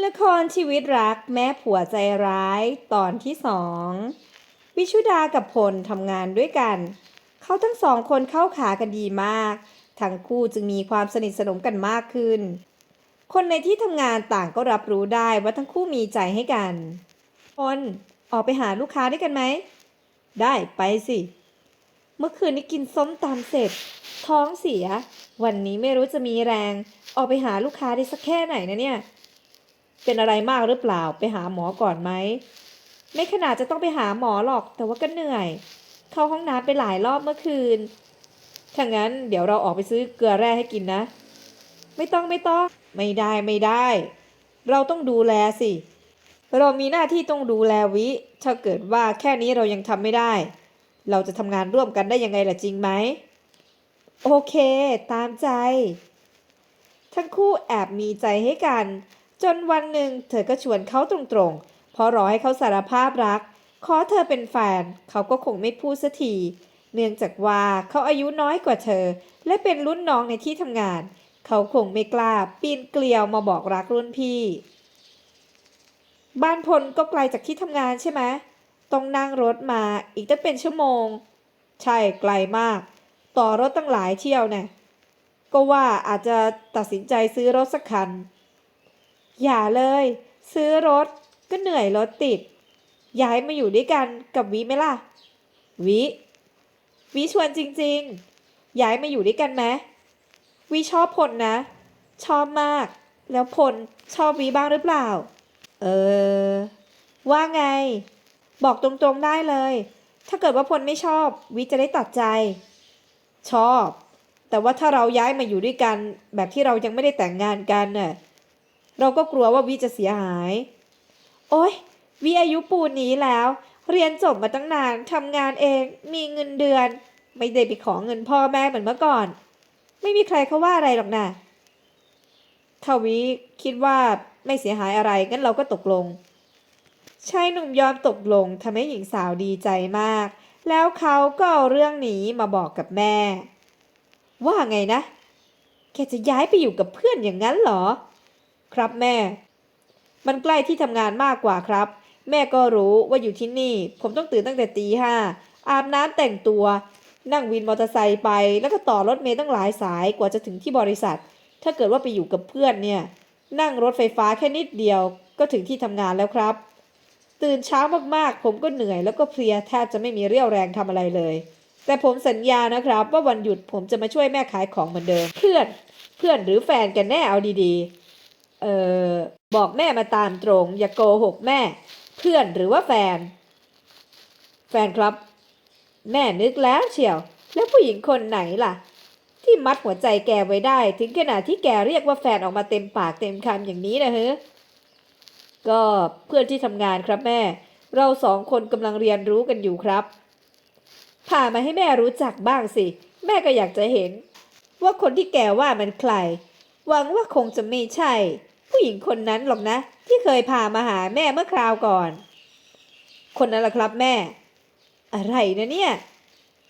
ละครชีวิตรักแม่ผัวใจร้ายตอนที่สองวิชุดากับพลทำงานด้วยกัน เขาทั้งสองคนเข้าขากันดีมาก ทั้งคู่จึงมีความสนิทสนมกันมากขึ้น คนในที่ทำงานต่างก็รับรู้ได้ว่าทั้งคู่มีใจให้กันพลออกไปหาลูกค้าด้วยกันไหม ได้ไปสิ เมื่อคืนนี้กินส้มตำเสร็จ ท้องเสีย วันนี้ไม่รู้จะมีแรง ออกไปหาลูกค้าได้สักแค่ไหนนะเนี่ย เป็นอะไรมากหรือเปล่าไปหาหมอก่อนไหม ไม่ขนาดจะต้องไปหาหมอหรอกแต่ว่าก็เหนื่อย เข้าห้องน้ำไปหลายรอบเมื่อคืนถ้างั้นเดี๋ยวเราออกไปซื้อเกลือแร่ให้กินนะ ไม่ต้องไม่ต้อง ไม่ได้ไม่ได้ เราต้องดูแลสิ เรามีหน้าที่ต้องดูแลวิ ถ้าเกิดว่าแค่นี้เรายังทำไม่ได้ เราจะทำงานร่วมกันได้ยังไงล่ะจริงไหม โอเค ตามใจ ทั้งคู่แอบมีใจให้กัน จนวันหนึ่งเธอก็ชวนเขาตรงๆ เพราะรอให้เขาสารภาพรัก ขอเธอเป็นแฟน เขาก็คงไม่พูดสักที เนื่องจากว่าเขาอายุน้อยกว่าเธอ และเป็นรุ่นน้องในที่ทำงาน เขาคงไม่กล้าปีนเกลียวมาบอกรักรุ่นพี่ บ้านพลก็ไกลจากที่ทำงานใช่ไหมต้องนั่งรถมาอีกตั้งเป็นชั่วโมง ใช่ไกลมาก ต่อรถตั้งหลายเที่ยวนี่ก็ว่าอาจจะตัดสินใจซื้อรถสักคัน อย่าเลย ซื้อรถก็เหนื่อยรถติด ย้ายมาอยู่ด้วยกันกับวิไหมล่ะ วิวิชวนจริงๆ ย้ายมาอยู่ด้วยกันไหมวิชอบพลนะ ชอบมาก แล้วพลชอบวิบ้างหรือเปล่า เออ ว่าไง บอกตรงๆได้เลย ถ้าเกิดว่าพลไม่ชอบวิจะได้ตัดใจ ชอบ แต่ว่าถ้าเราย้ายมาอยู่ด้วยกัน แบบที่เรายังไม่ได้แต่งงานกันน่ะ เราก็กลัวว่าวิจะเสียหาย โอ๊ยวิอายุปูนนี้แล้ว เรียนจบมาตั้งนานทำงานเองมีเงินเดือน ไม่ได้ไปขอเงินพ่อแม่เหมือนเมื่อก่อน ไม่มีใครเขาว่าอะไรหรอกนะถ้าวิคิดว่าไม่เสียหายอะไรงั้นเราก็ตกลงชายหนุ่มยอมตกลงทำให้หญิงสาวดีใจมาก แล้วเขาก็เอาเรื่องนี้มาบอกกับแม่ ว่าไงนะ แกจะย้ายไปอยู่กับเพื่อนอย่างนั้นเหรอ ครับแม่ มันใกล้ที่ทำงานมากกว่าครับ แม่ก็รู้ว่าอยู่ที่นี่ ผมต้องตื่นตั้งแต่ตีห้าอาบน้ำแต่งตัว นั่งวินมอเตอร์ไซค์ไป แล้วก็ต่อรถเมล์ตั้งหลายสายกว่าจะถึงที่บริษัท ถ้าเกิดว่าไปอยู่กับเพื่อนเนี่ย นั่งรถไฟฟ้าแค่นิดเดียวก็ถึงที่ทำงานแล้วครับ ตื่นเช้ามากๆ ผมก็เหนื่อยแล้วก็เพลียแทบจะไม่มีเรี่ยวแรงทำอะไรเลย แต่ผมสัญญานะครับ ว่าวันหยุดผมจะมาช่วยแม่ขายของเหมือนเดิม เพื่อน เพื่อนหรือแฟนกันแน่เอาดีๆ เออบอกแม่มาตามตรง อย่าโกหกแม่ เพื่อนหรือว่าแฟน แฟนครับ แม่นึกแล้วเชียว แล้วผู้หญิงคนไหนล่ะ ที่มัดหัวใจแกไว้ได้ ถึงขนาดที่แกเรียกว่าแฟนออกมาเต็มปากเต็มคำอย่างนี้นะเฮ้ก็เพื่อนที่ทำงานครับแม่ เราสองคนกำลังเรียนรู้กันอยู่ครับพามาให้แม่รู้จักบ้างสิ แม่ก็อยากจะเห็น ว่าคนที่แกว่ามันใครหวังว่าคงจะไม่ใช่ ผู้หญิงคนนั้นหรอกนะ ที่เคยพามาหาแม่เมื่อคราวก่อน คนนั้นล่ะครับแม่ อะไรนะเนี่ย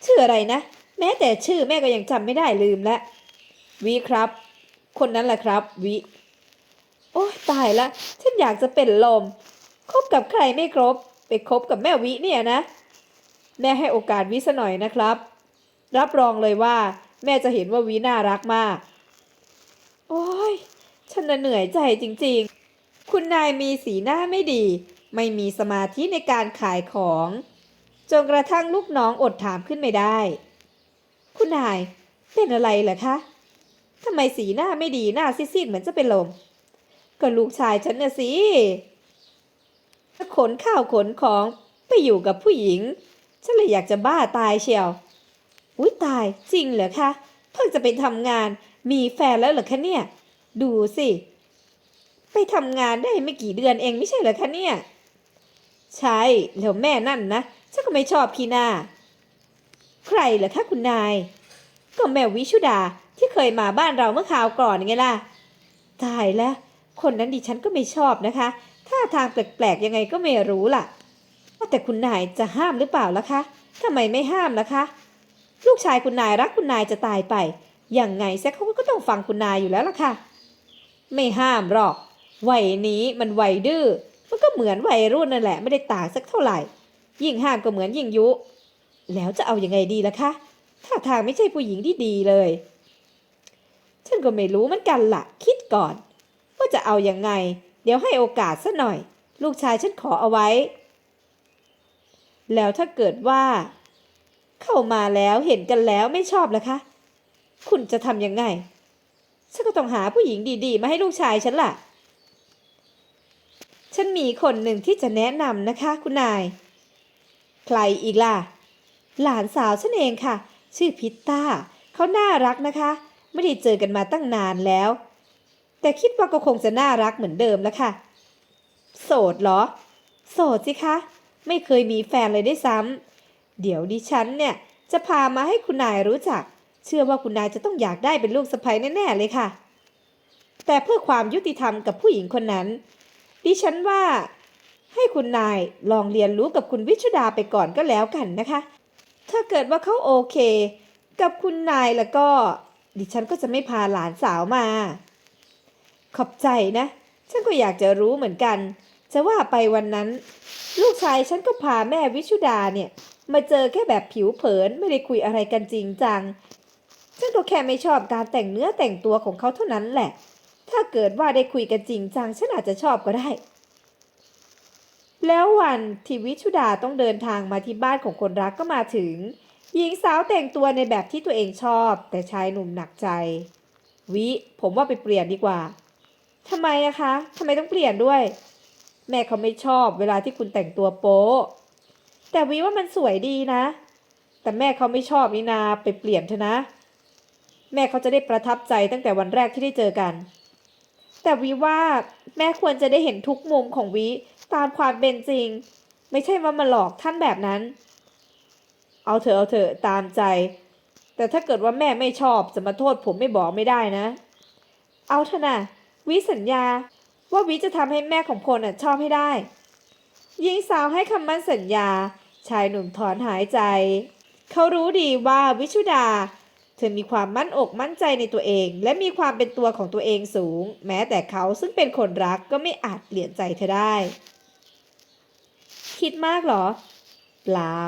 ชื่ออะไรนะ แม้แต่ชื่อแม่ก็ยังจำไม่ได้ลืมแล้ววิครับ คนนั้นแหละครับวิโอ้ตายละฉันอยากจะเป็นลมคบกับใครไม่ครบ ไปคบกับแม่วิเนี่ยนะ แม่ให้โอกาสวิสหน่อยนะครับ รับรองเลยว่า แม่จะเห็นว่าวิน่ารักมาก โอ้ย ฉันเหนื่อยใจจริงๆ คุณนายมีสีหน้าไม่ดี ไม่มีสมาธิในการขายของ จนกระทั่งลูกน้องอดถามขึ้นไม่ได้ คุณนายเป็นอะไรเหรอคะทำไมสีหน้าไม่ดีหน้าซีดๆเหมือนจะเป็นลม ก็ลูกชายฉันน่ะสิขนข้าวขนของไปอยู่กับผู้หญิง ฉันเลยอยากจะบ้าตายเชียว อุ้ยตายจริงเหรอคะ เพิ่งจะไปทำงานมีแฟนแล้วเหรอคะเนี่ย ดูสิ ไปทำงานได้ไม่กี่เดือนเองไม่ใช่เหรอคะเนี่ย ใช่แล้วแม่นั่นนะฉันก็ไม่ชอบพี่หน้า ใครเหรอคะคุณนาย ก็แม่วิชุดาที่เคยมาบ้านเราเมื่อคราวก่อนไงล่ะ ตายแล้ว คนนั้นดิฉันก็ไม่ชอบนะคะท่าทางแปลกๆยังไงก็ไม่รู้ล่ะว่าแต่คุณนายจะห้ามหรือเปล่าล่ะคะทำไมไม่ห้ามล่ะคะ ลูกชายคุณนายรักคุณนายจะตายไปยังไงแซคเขาก็ต้องฟังคุณนายอยู่แล้วล่ะค่ะ ไม่ห้ามหรอกวัยนี้มันวัยดื้อมันก็เหมือนวัยรุ่นนั่นแหละ ไม่ได้ต่างสักเท่าไหร่ ยิ่งห้ามก็เหมือนยิ่งยุ แล้วจะเอาอยัางไงดีล่ะคะท่าทางไม่ใช่ผู้หญิงที่ดีเลย ฉันก็ไม่รู้เหมือนกันละ่ะ คิดก่อน ว่าจะเอาอยัางไง เดี๋ยวให้โอกาสซะหน่อย ลูกชายฉันขอเอาไว้ แล้วถ้าเกิดว่า เข้ามาแล้วเห็นกันแล้วไม่ชอบล่ะคะ คุณจะทำยังไง ฉันก็ต้องหาผู้หญิงดีๆ มาให้ลูกชายฉันล่ะ ฉันมีคนหนึ่งที่จะแนะนำนะคะ คุณนาย ใครอีกล่ะ หลานสาวฉันเองค่ะ ชื่อพิตต้า เขาน่ารักนะคะ ไม่ได้เจอกันมาตั้งนานแล้ว แต่คิดว่าก็คงจะน่ารักเหมือนเดิมแล้วค่ะ โสดเหรอ โสดสิคะ ไม่เคยมีแฟนเลยได้ซ้ำเดี๋ยวดิฉันเนี่ยจะพามาให้คุณนายรู้จัก เชื่อว่าคุณนายจะต้องอยากได้เป็นลูกสะใภ้แน่ๆเลยค่ะ แต่เพื่อความยุติธรรมกับผู้หญิงคนนั้น ดิฉันว่า ให้คุณนายลองเรียนรู้กับคุณวิชุดาไปก่อนก็แล้วกันนะคะ ถ้าเกิดว่าเขาโอเค กับคุณนายแล้วก็ ดิฉันก็จะไม่พาหลานสาวมา ขอบใจนะ ฉันก็อยากจะรู้เหมือนกัน จะว่าไปวันนั้น ลูกชายฉันก็พาแม่วิชุดาเนี่ย มาเจอแค่แบบผิวเผินไม่ได้คุยอะไรกันจริงจัง ฉันก็แค่ไม่ชอบการแต่งเนื้อแต่งตัวของเขาเท่านั้นแหละ ถ้าเกิดว่าได้คุยกันจริงจังฉันอาจจะชอบก็ได้ แล้ววันที่วิชุดาต้องเดินทางมาที่บ้านของคนรักก็มาถึง หญิงสาวแต่งตัวในแบบที่ตัวเองชอบ แต่ชายหนุ่มหนักใจ วิผมว่าไปเปลี่ยนดีกว่าทำไมอะคะทำไมต้องเปลี่ยนด้วย แม่เขาไม่ชอบเวลาที่คุณแต่งตัวโป๊แต่วิว่ามันสวยดีนะ แต่แม่เขาไม่ชอบนี่นาไปเปลี่ยนเถอะนะ แม่เขาจะได้ประทับใจตั้งแต่วันแรกที่ได้เจอกัน แต่วิว่าแม่ควรจะได้เห็นทุกมุมของวิตามความเป็นจริง ไม่ใช่ว่ามาหลอกท่านแบบนั้น เอาเถอะเอาเถอะตามใจ แต่ถ้าเกิดว่าแม่ไม่ชอบจะมาโทษผมไม่บอกไม่ได้นะ เอาเถอะนะวิสัญญาว่าวิจะทำให้แม่ของพลน่ะชอบให้ได้หญิงสาวให้คำมั่นสัญญา ชายหนุ่มถอนหายใจ เขารู้ดีว่าวิชุดา ธอมีความมั่นอกมั่นใจในตัวเอง และมีความเป็นตัวของตัวเองสูง แม้แต่เขาซึ่งเป็นคนรักก็ไม่อาจเปลี่ยนใจเธอได้ คิดมากเหรอ เปล่า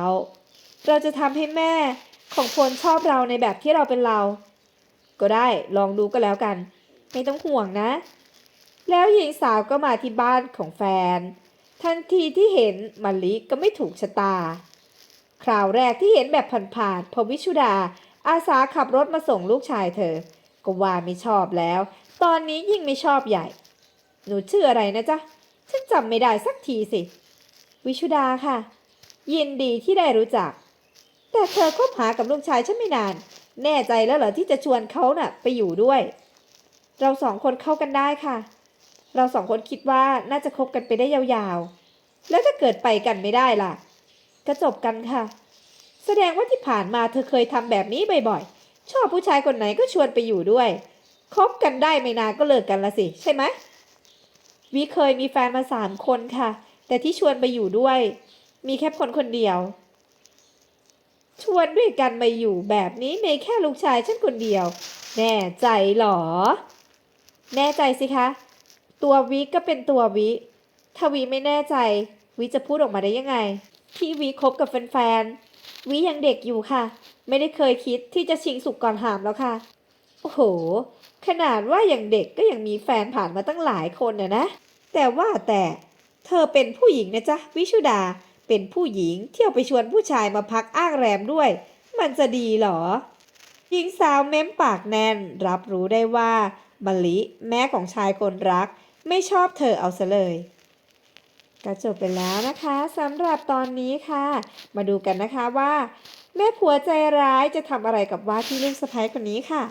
เราจะทำให้แม่ของพลชอบเราในแบบที่เราเป็นเรา ก็ได้ลองดูก็แล้วกัน ไม่ต้องห่วงนะ แล้วหญิงสาวก็มาที่บ้านของแฟน ทันทีที่เห็นมะลิก็ไม่ถูกชะตา คราวแรกที่เห็นแบบผ่านๆพอวิชุดา อาสาขับรถมาส่งลูกชายเธอ ก็ว่าไม่ชอบแล้ว ตอนนี้ยิ่งไม่ชอบใหญ่ หนูชื่ออะไรนะจ๊ะ ฉันจำไม่ได้สักทีสิ วิชุดาค่ะ ยินดีที่ได้รู้จัก แต่เธอคบหากับลูกชายฉันไม่นาน แน่ใจแล้วเหรอที่จะชวนเขาน่ะ ไปอยู่ด้วย เราสองคนเข้ากันได้ค่ะ เราสองคนคิดว่าน่าจะคบกันไปได้ยาวๆ แล้วถ้าเกิดไปกันไม่ได้ล่ะ ก็จบกันค่ะ แสดงว่าที่ผ่านมาเธอเคยทำแบบนี้บ่อยๆ ชอบผู้ชายคนไหนก็ชวนไปอยู่ด้วย คบกันได้ไม่นานก็เลิกกันละสิ ใช่ไหมวิเคยมีแฟนมาสามคนค่ะ แต่ที่ชวนไปอยู่ด้วย มีแค่คนคนเดียว ชวนด้วยกันมาอยู่แบบนี้มีแค่ลูกชายฉันคนเดียว แน่ใจเหรอ แน่ใจสิคะ ตัววิก็เป็นตัววิถ้าวิไม่แน่ใจ วิจะพูดออกมาได้ยังไง ที่วิคบกับแฟนๆ วิยังเด็กอยู่ค่ะ ไม่ได้เคยคิดที่จะชิงสุกก่อนหามแล้วค่ะ โอ้โห ขนาดว่าอย่างเด็กก็ยังมีแฟนผ่านมาตั้งหลายคนน่ะนะ แต่ว่าแต่เธอเป็นผู้หญิงนะจ๊ะวิชุดาเป็นผู้หญิงเที่ยวไปชวนผู้ชายมาพักอ้างแรมด้วย มันจะดีหรอหญิงสาวเม้มปากแน่นรับรู้ได้ว่ามะลิแม่ของชายคนรัก ไม่ชอบเธอเอาซะเลย ก็จบไปแล้วนะคะสำหรับตอนนี้ค่ะ มาดูกันนะคะว่า แม่ผัวใจร้ายจะทำอะไรกับว่าที่ลูกสะใภ้คนนี้ค่ะ